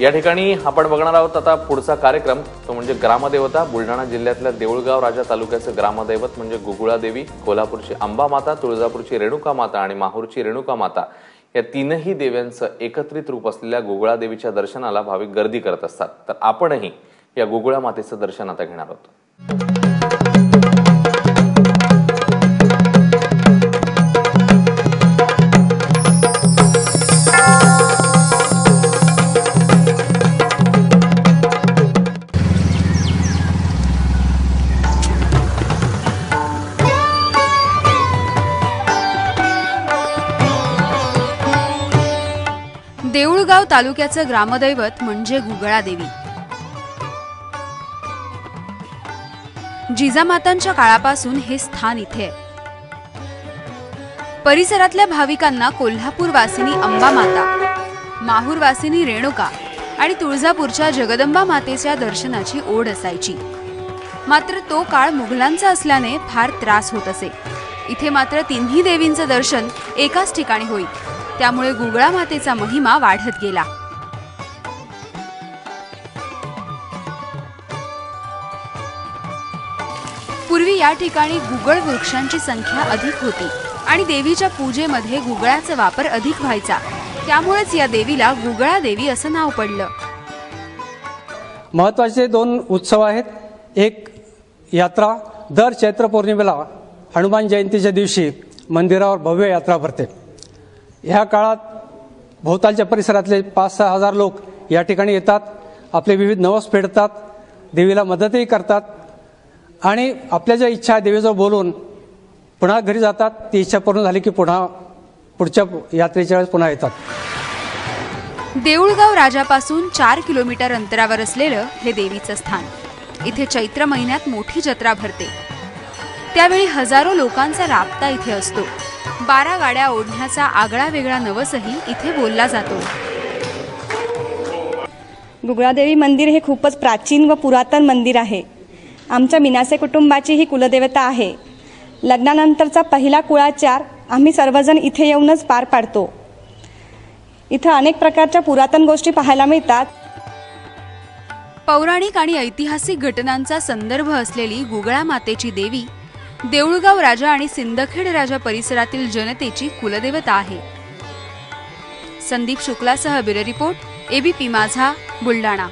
या ठिकाणी आपण बघणार आहोत आता पुढचा कार्यक्रम. तो म्हणजे ग्रामदेवता. बुलढाणा जिल्ह्यातल्या देऊळगाव राजा तालुक्याचं ग्रामदैवत म्हणजे गुगुळा देवी कोल्हापूरची अंबा माता तुळजापूरची रेणुका माता आणि माहूरची रेणुका माता या तीनही देव्यांचं एकत्रित रूप असलेल्या गुगुळा देवीच्या दर्शनाला भाविक गर्दी करत असतात. तर आपणही या गुगुळा मातेचं दर्शन आता घेणार आहोत. देऊळगाव तालुक्याचं ग्रामदैवत म्हणजे गुगळा देवी जिजामातांच्या काळापासून हे स्थान इथे आहे. परिसरातल्या भाविकांना कोल्हापूर वासिनी अंबा माता माहूर वासिनी रेणुका आणि तुळजापूरच्या जगदंबा मातेच्या दर्शनाची ओढ असायची. मात्र तो काळ मुघलांचा असल्याने फार त्रास होत असे. इथे मात्र तिन्ही देवींचं दर्शन एकाच ठिकाणी होईल. त्यामुळे गुगळा मातेचा महिमा वाढत गेला. पूर्वी या ठिकाणी गुगळ वृक्षांची संख्या अधिक होती आणि देवीच्या पूजेमध्ये गुगळाचा वापर अधिक व्हायचा. त्यामुळेच या देवीला गुगळा देवी असं नाव पडलं. महत्त्वाचे दोन उत्सव आहेत. एक यात्रा दर चैत्र पौर्णिमेला हनुमान जयंतीच्या दिवशी मंदिरावर भव्य यात्रा भरते. ह्या काळात भोवतालच्या परिसरातले पाच सहा हजार लोक या ठिकाणी येतात आपले विविध नवस फेडतात देवीला मदतही करतात आणि आपल्या ज्या इच्छा आहे देवीजवळ बोलून पुन्हा घरी जातात. ती इच्छा पूर्ण झाली की पुन्हा पुढच्या यात्रेच्या वेळेस पुन्हा येतात. देऊळगाव राजापासून चार किलोमीटर अंतरावर असलेलं हे देवीचं स्थान. इथे चैत्र महिन्यात मोठी जत्रा भरते. त्यावेळी हजारो लोकांचा राबता इथे असतो. बारा गाड्या ओढण्याचा आगळा वेगळा नवसही इथे बोलला जातो. गुगळादेवी मंदिर हे खूपच प्राचीन व पुरातन मंदिर आहे. आमच्या मिनासे कुटुंबाची ही कुलदेवता आहे. लग्नानंतरचा पहिला कुळाचार आम्ही सर्वजण इथे येऊनच पार पाडतो. इथं अनेक प्रकारच्या पुरातन गोष्टी पाहायला मिळतात. पौराणिक आणि ऐतिहासिक घटनांचा संदर्भ असलेली गुगळा मातेची देवी देऊळगाव राजा आणि सिंदखेड राजा परिसरातील जनतेची कुलदेवता आहे. संदीप शुक्लासह बिरो रिपोर्ट एबीपी माझा बुलडाणा